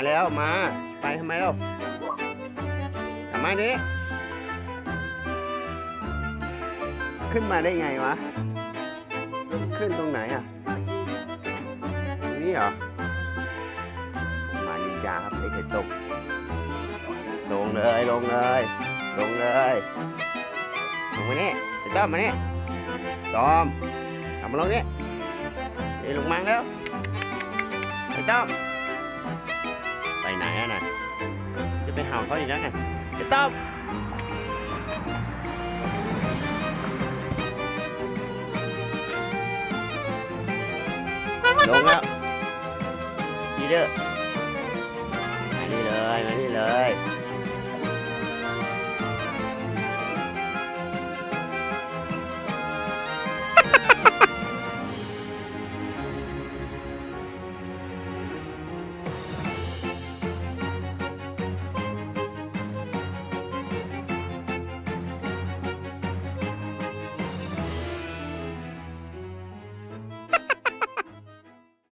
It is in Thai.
มาแล้วมาไปทำไมเราทำไมนี้ขึ้นมาได้ไงวะ ขึ้นตรงไหนอะตรงนี่เหรอ มานินจาครับไอ้เห็ดตก ลงเลยลงเลย ลงเลยลงมานี่ไอ้ต้อมมานี่ต้อมกลับมาลงนี่นี่ลงมาแล้วไอ้ต้อม ไปไหนอะน่ะจะไปเห่าเขาอีกแล้วน่ะไอ้ต้อมลงแล้วดีเด้อ